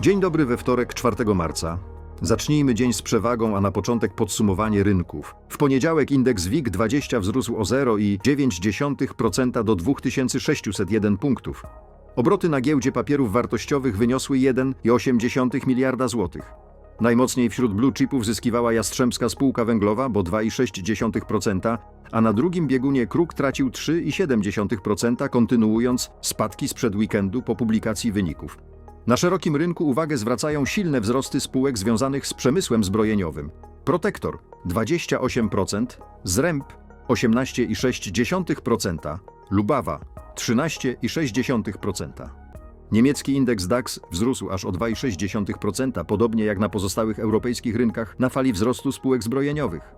Dzień dobry we wtorek 4 marca. Zacznijmy dzień z przewagą, a na początek podsumowanie rynków. W poniedziałek indeks WIG 20 wzrósł o 0,9% do 2601 punktów. Obroty na giełdzie papierów wartościowych wyniosły 1,8 miliarda złotych. Najmocniej wśród blue chipów zyskiwała Jastrzębska Spółka Węglowa, bo 2,6%, a na drugim biegunie Kruk tracił 3,7%, kontynuując spadki sprzed weekendu po publikacji wyników. Na szerokim rynku uwagę zwracają silne wzrosty spółek związanych z przemysłem zbrojeniowym. Protektor 28%, Zręb 18,6%, Lubawa 13,6%. Niemiecki indeks DAX wzrósł aż o 2,6%, podobnie jak na pozostałych europejskich rynkach na fali wzrostu spółek zbrojeniowych.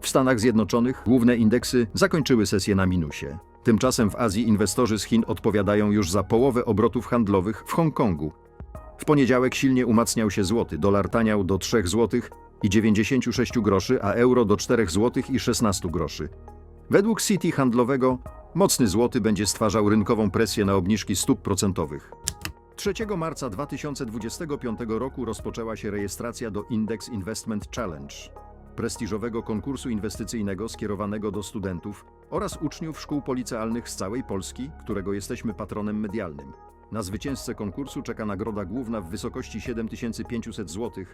W Stanach Zjednoczonych główne indeksy zakończyły sesję na minusie. Tymczasem w Azji inwestorzy z Chin odpowiadają już za połowę obrotów handlowych w Hongkongu. W poniedziałek silnie umacniał się złoty, dolar taniał do 3 zł i 96 groszy, a euro do 4 zł i 16 groszy. Według City handlowego mocny złoty będzie stwarzał rynkową presję na obniżki stóp procentowych. 3 marca 2025 roku rozpoczęła się rejestracja do Index Investment Challenge, prestiżowego konkursu inwestycyjnego skierowanego do studentów oraz uczniów szkół policealnych z całej Polski, którego jesteśmy patronem medialnym. Na zwycięzcę konkursu czeka nagroda główna w wysokości 7500 zł,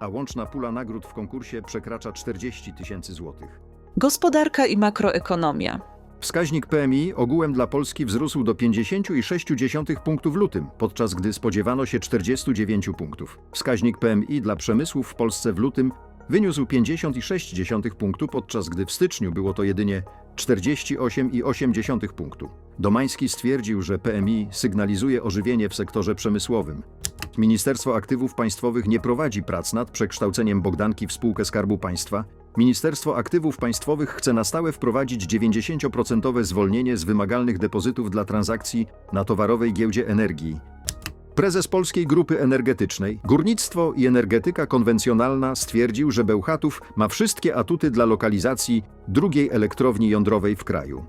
a łączna pula nagród w konkursie przekracza 40 tysięcy złotych. Gospodarka i makroekonomia. Wskaźnik PMI ogółem dla Polski wzrósł do 50,6 punktów w lutym, podczas gdy spodziewano się 49 punktów. Wskaźnik PMI dla przemysłu w Polsce w lutym wyniósł 50,6 punktu, podczas gdy w styczniu było to jedynie 48,8 punktu. Domański stwierdził, że PMI sygnalizuje ożywienie w sektorze przemysłowym. Ministerstwo Aktywów Państwowych nie prowadzi prac nad przekształceniem Bogdanki w spółkę Skarbu Państwa. Ministerstwo Aktywów Państwowych chce na stałe wprowadzić 90% zwolnienie z wymagalnych depozytów dla transakcji na towarowej giełdzie energii. Prezes Polskiej Grupy Energetycznej, Górnictwo i Energetyka Konwencjonalna stwierdził, że Bełchatów ma wszystkie atuty dla lokalizacji drugiej elektrowni jądrowej w kraju.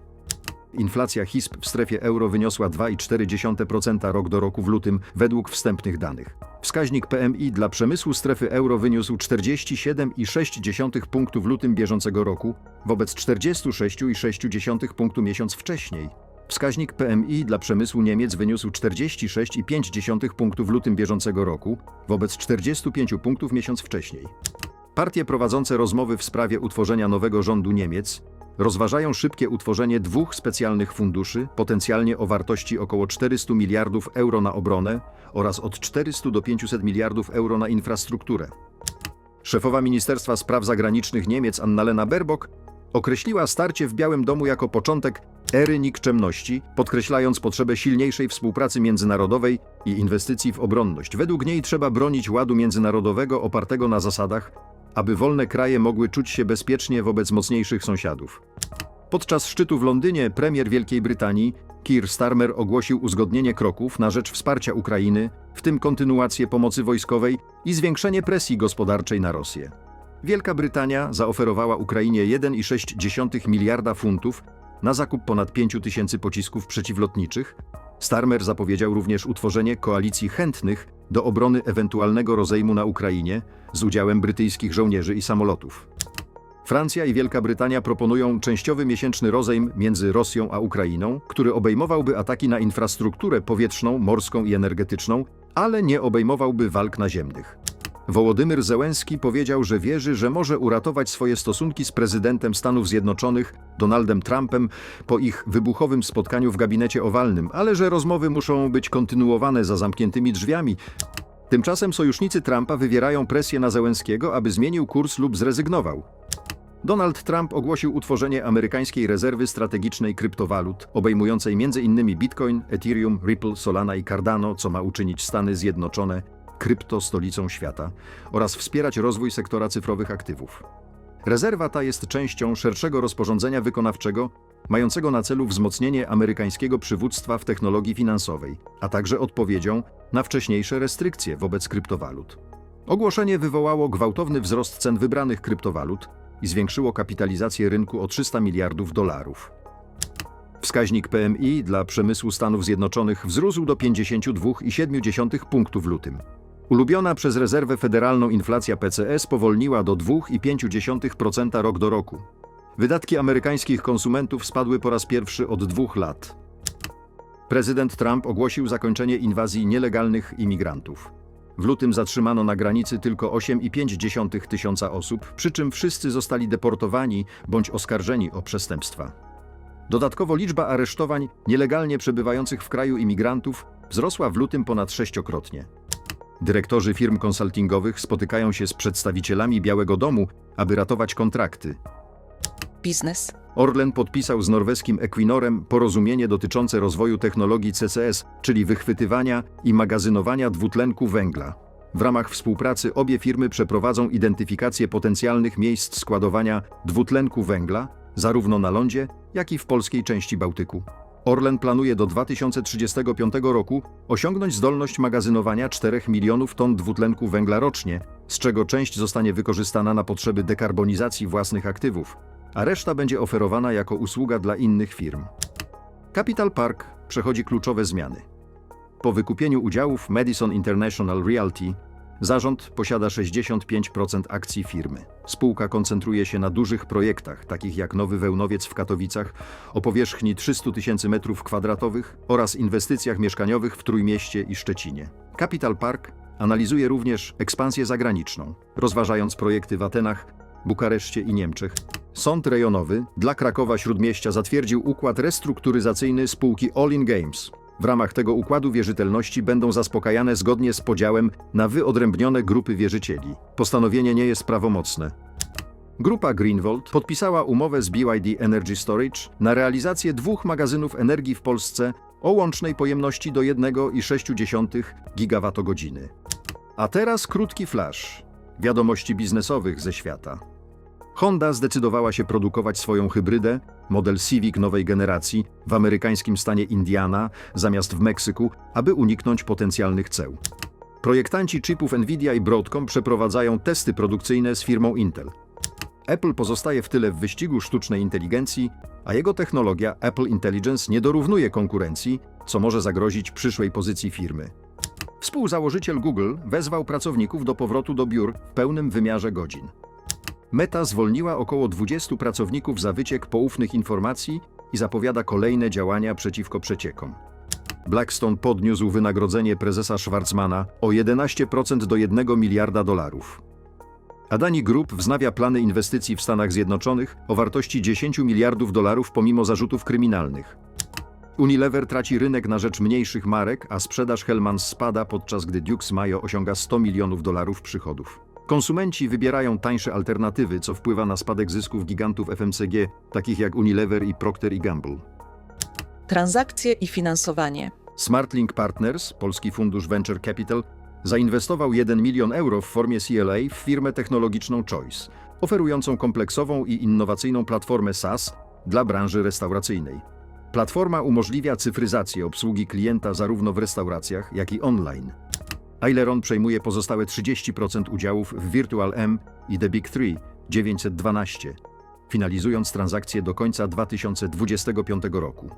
Inflacja HISP w strefie euro wyniosła 2,4% rok do roku w lutym według wstępnych danych. Wskaźnik PMI dla przemysłu strefy euro wyniósł 47,6 punktu w lutym bieżącego roku wobec 46,6 punktu miesiąc wcześniej. Wskaźnik PMI dla przemysłu Niemiec wyniósł 46,5 punktów w lutym bieżącego roku wobec 45 punktów miesiąc wcześniej. Partie prowadzące rozmowy w sprawie utworzenia nowego rządu Niemiec rozważają szybkie utworzenie dwóch specjalnych funduszy, potencjalnie o wartości około 400 miliardów euro na obronę oraz od 400 do 500 miliardów euro na infrastrukturę. Szefowa Ministerstwa Spraw Zagranicznych Niemiec Annalena Baerbock określiła starcie w Białym Domu jako początek ery nikczemności, podkreślając potrzebę silniejszej współpracy międzynarodowej i inwestycji w obronność. Według niej trzeba bronić ładu międzynarodowego opartego na zasadach, aby wolne kraje mogły czuć się bezpiecznie wobec mocniejszych sąsiadów. Podczas szczytu w Londynie premier Wielkiej Brytanii Keir Starmer ogłosił uzgodnienie kroków na rzecz wsparcia Ukrainy, w tym kontynuację pomocy wojskowej i zwiększenie presji gospodarczej na Rosję. Wielka Brytania zaoferowała Ukrainie 1,6 miliarda funtów na zakup ponad 5 tysięcy pocisków przeciwlotniczych. Starmer zapowiedział również utworzenie koalicji chętnych do obrony ewentualnego rozejmu na Ukrainie z udziałem brytyjskich żołnierzy i samolotów. Francja i Wielka Brytania proponują częściowy miesięczny rozejm między Rosją a Ukrainą, który obejmowałby ataki na infrastrukturę powietrzną, morską i energetyczną, ale nie obejmowałby walk naziemnych. Wołodymyr Zełenski powiedział, że wierzy, że może uratować swoje stosunki z prezydentem Stanów Zjednoczonych Donaldem Trumpem po ich wybuchowym spotkaniu w gabinecie owalnym, ale że rozmowy muszą być kontynuowane za zamkniętymi drzwiami. Tymczasem sojusznicy Trumpa wywierają presję na Zełenskiego, aby zmienił kurs lub zrezygnował. Donald Trump ogłosił utworzenie amerykańskiej rezerwy strategicznej kryptowalut, obejmującej m.in. Bitcoin, Ethereum, Ripple, Solana i Cardano, co ma uczynić Stany Zjednoczone krypto stolicą świata oraz wspierać rozwój sektora cyfrowych aktywów. Rezerwa ta jest częścią szerszego rozporządzenia wykonawczego mającego na celu wzmocnienie amerykańskiego przywództwa w technologii finansowej, a także odpowiedzią na wcześniejsze restrykcje wobec kryptowalut. Ogłoszenie wywołało gwałtowny wzrost cen wybranych kryptowalut i zwiększyło kapitalizację rynku o 300 miliardów dolarów. Wskaźnik PMI dla przemysłu Stanów Zjednoczonych wzrósł do 52,7 punktu w lutym. Ulubiona przez rezerwę federalną inflacja PCE spowolniła do 2,5% rok do roku. Wydatki amerykańskich konsumentów spadły po raz pierwszy od dwóch lat. Prezydent Trump ogłosił zakończenie inwazji nielegalnych imigrantów. W lutym zatrzymano na granicy tylko 8,5 tysiąca osób, przy czym wszyscy zostali deportowani bądź oskarżeni o przestępstwa. Dodatkowo liczba aresztowań nielegalnie przebywających w kraju imigrantów wzrosła w lutym ponad sześciokrotnie. Dyrektorzy firm konsultingowych spotykają się z przedstawicielami Białego Domu, aby ratować kontrakty. Biznes. Orlen podpisał z norweskim Equinorem porozumienie dotyczące rozwoju technologii CCS, czyli wychwytywania i magazynowania dwutlenku węgla. W ramach współpracy obie firmy przeprowadzą identyfikację potencjalnych miejsc składowania dwutlenku węgla, zarówno na lądzie, jak i w polskiej części Bałtyku. Orlen planuje do 2035 roku osiągnąć zdolność magazynowania 4 milionów ton dwutlenku węgla rocznie, z czego część zostanie wykorzystana na potrzeby dekarbonizacji własnych aktywów, a reszta będzie oferowana jako usługa dla innych firm. Capital Park przechodzi kluczowe zmiany. Po wykupieniu udziałów Madison International Realty zarząd posiada 65% akcji firmy. Spółka koncentruje się na dużych projektach, takich jak nowy wełnowiec w Katowicach o powierzchni 300 tysięcy metrów kwadratowych oraz inwestycjach mieszkaniowych w Trójmieście i Szczecinie. Capital Park analizuje również ekspansję zagraniczną, rozważając projekty w Atenach, Bukareszcie i Niemczech. Sąd rejonowy dla Krakowa Śródmieścia zatwierdził układ restrukturyzacyjny spółki All In Games. W ramach tego układu wierzytelności będą zaspokajane zgodnie z podziałem na wyodrębnione grupy wierzycieli. Postanowienie nie jest prawomocne. Grupa Greenvolt podpisała umowę z BYD Energy Storage na realizację dwóch magazynów energii w Polsce o łącznej pojemności do 1,6 gigawattogodziny. A teraz krótki flash. Wiadomości biznesowych ze świata. Honda zdecydowała się produkować swoją hybrydę, model Civic nowej generacji, w amerykańskim stanie Indiana zamiast w Meksyku, aby uniknąć potencjalnych ceł. Projektanci chipów Nvidia i Broadcom przeprowadzają testy produkcyjne z firmą Intel. Apple pozostaje w tyle w wyścigu sztucznej inteligencji, a jego technologia Apple Intelligence nie dorównuje konkurencji, co może zagrozić przyszłej pozycji firmy. Współzałożyciel Google wezwał pracowników do powrotu do biur w pełnym wymiarze godzin. Meta zwolniła około 20 pracowników za wyciek poufnych informacji i zapowiada kolejne działania przeciwko przeciekom. Blackstone podniósł wynagrodzenie prezesa Schwarzmana o 11% do 1 miliarda dolarów. Adani Group wznawia plany inwestycji w Stanach Zjednoczonych o wartości 10 miliardów dolarów pomimo zarzutów kryminalnych. Unilever traci rynek na rzecz mniejszych marek, a sprzedaż Hellmann's spada, podczas gdy Dukes Mayo osiąga 100 milionów dolarów przychodów. Konsumenci wybierają tańsze alternatywy, co wpływa na spadek zysków gigantów FMCG, takich jak Unilever i Procter Gamble. Transakcje i finansowanie. Smartlink Partners, polski fundusz Venture Capital, zainwestował 1 milion euro w formie CLA w firmę technologiczną Choice, oferującą kompleksową i innowacyjną platformę SaaS dla branży restauracyjnej. Platforma umożliwia cyfryzację obsługi klienta zarówno w restauracjach, jak i online. Aileron przejmuje pozostałe 30% udziałów w Virtual M i The Big Three 912, finalizując transakcję do końca 2025 roku.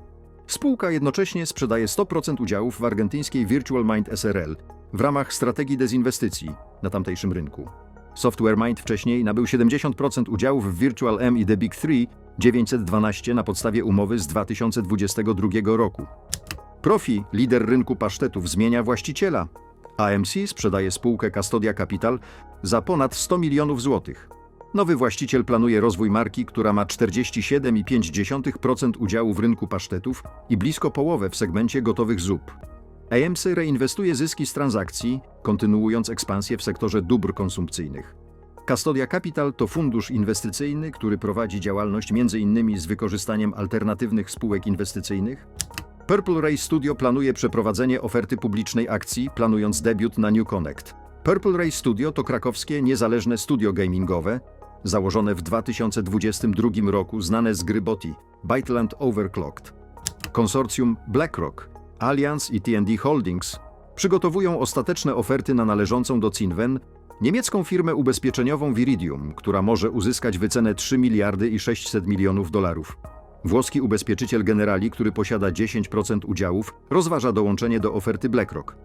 Spółka jednocześnie sprzedaje 100% udziałów w argentyńskiej Virtual Mind SRL w ramach strategii dezinwestycji na tamtejszym rynku. Software Mind wcześniej nabył 70% udziałów w Virtual M i The Big Three 912 na podstawie umowy z 2022 roku. Profi, lider rynku pasztetów, zmienia właściciela. AMC sprzedaje spółkę Custodia Capital za ponad 100 milionów złotych. Nowy właściciel planuje rozwój marki, która ma 47,5% udziału w rynku pasztetów i blisko połowę w segmencie gotowych zup. AMC reinwestuje zyski z transakcji, kontynuując ekspansję w sektorze dóbr konsumpcyjnych. Custodia Capital to fundusz inwestycyjny, który prowadzi działalność m.in. z wykorzystaniem alternatywnych spółek inwestycyjnych. Purple Ray Studio planuje przeprowadzenie oferty publicznej akcji, planując debiut na New Connect. Purple Ray Studio to krakowskie, niezależne studio gamingowe, założone w 2022 roku, znane z gry Boti, Byteland Overclocked. Konsorcjum BlackRock, Allianz i TND Holdings przygotowują ostateczne oferty na należącą do Cinven niemiecką firmę ubezpieczeniową Viridium, która może uzyskać wycenę 3 miliardy i 600 milionów dolarów. Włoski ubezpieczyciel Generali, który posiada 10% udziałów, rozważa dołączenie do oferty BlackRock.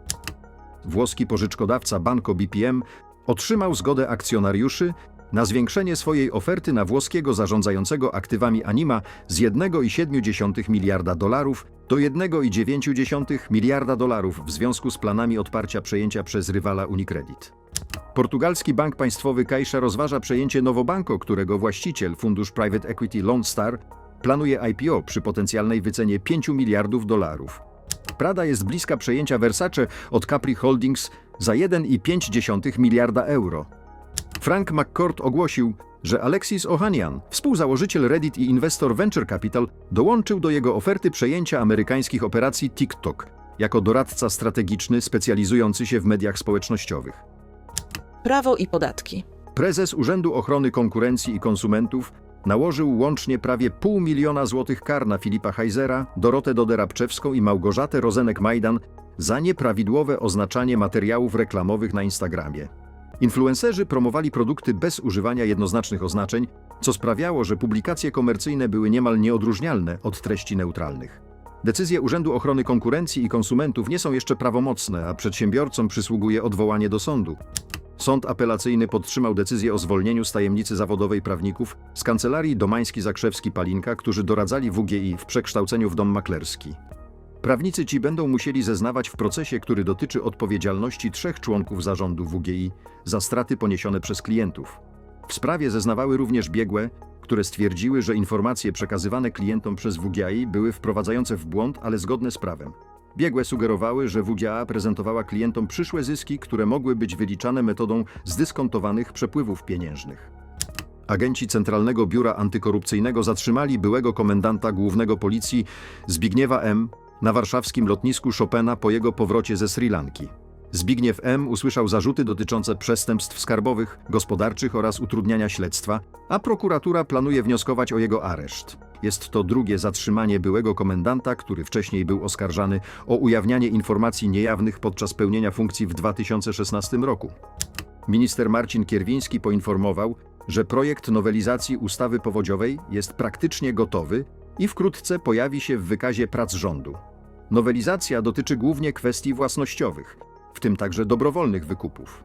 włoski pożyczkodawca Banco BPM otrzymał zgodę akcjonariuszy na zwiększenie swojej oferty na włoskiego zarządzającego aktywami Anima z 1,7 miliarda dolarów do 1,9 miliarda dolarów w związku z planami odparcia przejęcia przez rywala Unicredit. Portugalski bank państwowy Caixa rozważa przejęcie Nowobanco, którego właściciel, fundusz Private Equity Lone Star, planuje IPO przy potencjalnej wycenie 5 miliardów dolarów. Prada jest bliska przejęcia Versace od Capri Holdings za 1,5 miliarda euro. Frank McCourt ogłosił, że Alexis Ohanian, współzałożyciel Reddit i inwestor Venture Capital, dołączył do jego oferty przejęcia amerykańskich operacji TikTok jako doradca strategiczny specjalizujący się w mediach społecznościowych. Prawo i podatki. Prezes Urzędu Ochrony Konkurencji i Konsumentów nałożył łącznie prawie pół miliona złotych kar na Filipa Heizera, Dorotę Doderabczewską i Małgorzatę Rozenek-Majdan za nieprawidłowe oznaczanie materiałów reklamowych na Instagramie. Influencerzy promowali produkty bez używania jednoznacznych oznaczeń, co sprawiało, że publikacje komercyjne były niemal nieodróżnialne od treści neutralnych. Decyzje Urzędu Ochrony Konkurencji i Konsumentów nie są jeszcze prawomocne, a przedsiębiorcom przysługuje odwołanie do sądu. Sąd apelacyjny podtrzymał decyzję o zwolnieniu z tajemnicy zawodowej prawników z kancelarii Domański-Zakrzewski-Palinka, którzy doradzali WGI w przekształceniu w dom maklerski. Prawnicy ci będą musieli zeznawać w procesie, który dotyczy odpowiedzialności trzech członków zarządu WGI za straty poniesione przez klientów. W sprawie zeznawały również biegłe, które stwierdziły, że informacje przekazywane klientom przez WGI były wprowadzające w błąd, ale zgodne z prawem. Biegłe sugerowały, że WGA prezentowała klientom przyszłe zyski, które mogły być wyliczane metodą zdyskontowanych przepływów pieniężnych. Agenci Centralnego Biura Antykorupcyjnego zatrzymali byłego komendanta głównego policji Zbigniewa M. na warszawskim lotnisku Chopina po jego powrocie ze Sri Lanki. Zbigniew M. usłyszał zarzuty dotyczące przestępstw skarbowych, gospodarczych oraz utrudniania śledztwa, a prokuratura planuje wnioskować o jego areszt. Jest to drugie zatrzymanie byłego komendanta, który wcześniej był oskarżany o ujawnianie informacji niejawnych podczas pełnienia funkcji w 2016 roku. Minister Marcin Kierwiński poinformował, że projekt nowelizacji ustawy powodziowej jest praktycznie gotowy i wkrótce pojawi się w wykazie prac rządu. Nowelizacja dotyczy głównie kwestii własnościowych, w tym także dobrowolnych wykupów.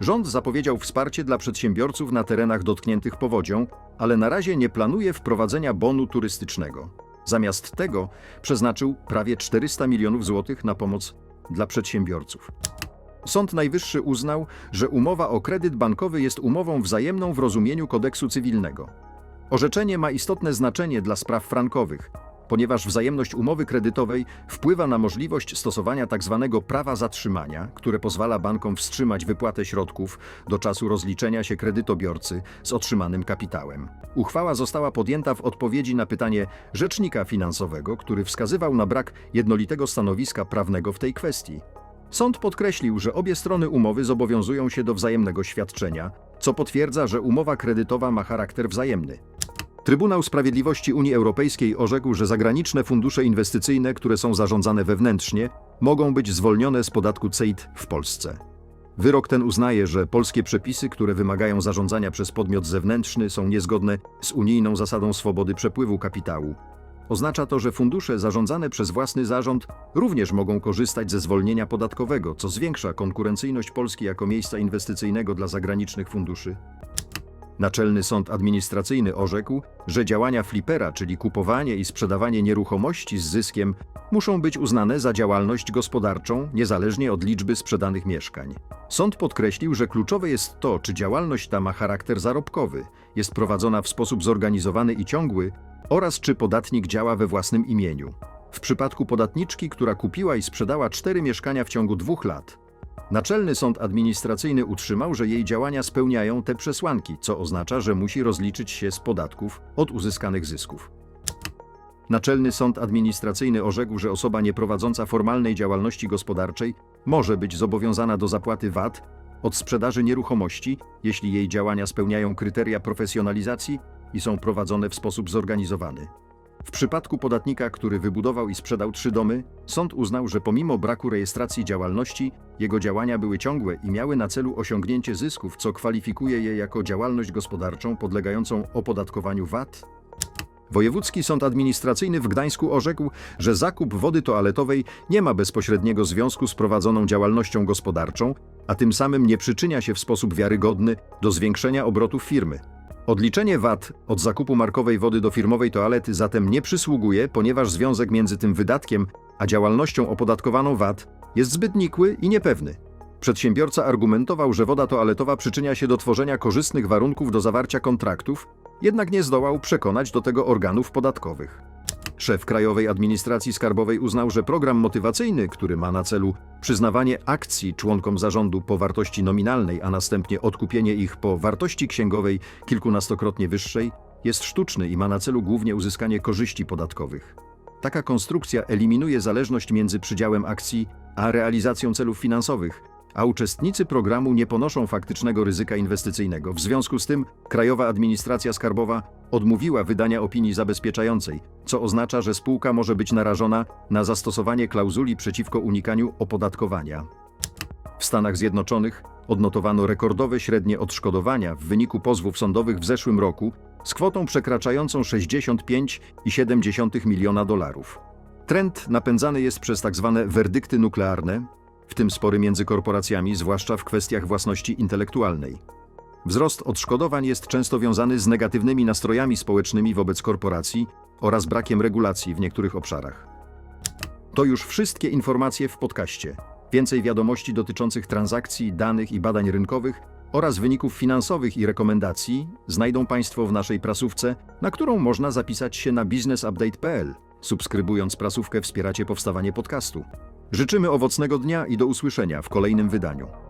Rząd zapowiedział wsparcie dla przedsiębiorców na terenach dotkniętych powodzią, ale na razie nie planuje wprowadzenia bonu turystycznego. Zamiast tego przeznaczył prawie 400 milionów złotych na pomoc dla przedsiębiorców. Sąd Najwyższy uznał, że umowa o kredyt bankowy jest umową wzajemną w rozumieniu kodeksu cywilnego. Orzeczenie ma istotne znaczenie dla spraw frankowych, ponieważ wzajemność umowy kredytowej wpływa na możliwość stosowania tzw. prawa zatrzymania, które pozwala bankom wstrzymać wypłatę środków do czasu rozliczenia się kredytobiorcy z otrzymanym kapitałem. Uchwała została podjęta w odpowiedzi na pytanie rzecznika finansowego, który wskazywał na brak jednolitego stanowiska prawnego w tej kwestii. Sąd podkreślił, że obie strony umowy zobowiązują się do wzajemnego świadczenia, co potwierdza, że umowa kredytowa ma charakter wzajemny. Trybunał Sprawiedliwości Unii Europejskiej orzekł, że zagraniczne fundusze inwestycyjne, które są zarządzane wewnętrznie, mogą być zwolnione z podatku CEIT w Polsce. Wyrok ten uznaje, że polskie przepisy, które wymagają zarządzania przez podmiot zewnętrzny, są niezgodne z unijną zasadą swobody przepływu kapitału. Oznacza to, że fundusze zarządzane przez własny zarząd również mogą korzystać ze zwolnienia podatkowego, co zwiększa konkurencyjność Polski jako miejsca inwestycyjnego dla zagranicznych funduszy. Naczelny Sąd Administracyjny orzekł, że działania flipera, czyli kupowanie i sprzedawanie nieruchomości z zyskiem, muszą być uznane za działalność gospodarczą, niezależnie od liczby sprzedanych mieszkań. Sąd podkreślił, że kluczowe jest to, czy działalność ta ma charakter zarobkowy, jest prowadzona w sposób zorganizowany i ciągły oraz czy podatnik działa we własnym imieniu. W przypadku podatniczki, która kupiła i sprzedała cztery mieszkania w ciągu dwóch lat, Naczelny Sąd Administracyjny utrzymał, że jej działania spełniają te przesłanki, co oznacza, że musi rozliczyć się z podatków od uzyskanych zysków. Naczelny Sąd Administracyjny orzekł, że osoba nieprowadząca formalnej działalności gospodarczej może być zobowiązana do zapłaty VAT od sprzedaży nieruchomości, jeśli jej działania spełniają kryteria profesjonalizacji i są prowadzone w sposób zorganizowany. W przypadku podatnika, który wybudował i sprzedał trzy domy, sąd uznał, że pomimo braku rejestracji działalności, jego działania były ciągłe i miały na celu osiągnięcie zysków, co kwalifikuje je jako działalność gospodarczą podlegającą opodatkowaniu VAT. Wojewódzki Sąd Administracyjny w Gdańsku orzekł, że zakup wody toaletowej nie ma bezpośredniego związku z prowadzoną działalnością gospodarczą, a tym samym nie przyczynia się w sposób wiarygodny do zwiększenia obrotów firmy. Odliczenie VAT od zakupu markowej wody do firmowej toalety zatem nie przysługuje, ponieważ związek między tym wydatkiem a działalnością opodatkowaną VAT jest zbyt nikły i niepewny. Przedsiębiorca argumentował, że woda toaletowa przyczynia się do tworzenia korzystnych warunków do zawarcia kontraktów, jednak nie zdołał przekonać do tego organów podatkowych. Szef Krajowej Administracji Skarbowej uznał, że program motywacyjny, który ma na celu przyznawanie akcji członkom zarządu po wartości nominalnej, a następnie odkupienie ich po wartości księgowej kilkunastokrotnie wyższej, jest sztuczny i ma na celu głównie uzyskanie korzyści podatkowych. Taka konstrukcja eliminuje zależność między przydziałem akcji a realizacją celów finansowych, a uczestnicy programu nie ponoszą faktycznego ryzyka inwestycyjnego. W związku z tym Krajowa Administracja Skarbowa odmówiła wydania opinii zabezpieczającej, co oznacza, że spółka może być narażona na zastosowanie klauzuli przeciwko unikaniu opodatkowania. W Stanach Zjednoczonych odnotowano rekordowe średnie odszkodowania w wyniku pozwów sądowych w zeszłym roku z kwotą przekraczającą 65,7 miliona dolarów. Trend napędzany jest przez tzw. werdykty nuklearne, w tym spory między korporacjami, zwłaszcza w kwestiach własności intelektualnej. Wzrost odszkodowań jest często wiązany z negatywnymi nastrojami społecznymi wobec korporacji oraz brakiem regulacji w niektórych obszarach. To już wszystkie informacje w podcaście. Więcej wiadomości dotyczących transakcji, danych i badań rynkowych oraz wyników finansowych i rekomendacji znajdą Państwo w naszej prasówce, na którą można zapisać się na businessupdate.pl. Subskrybując prasówkę wspieracie powstawanie podcastu. Życzymy owocnego dnia i do usłyszenia w kolejnym wydaniu.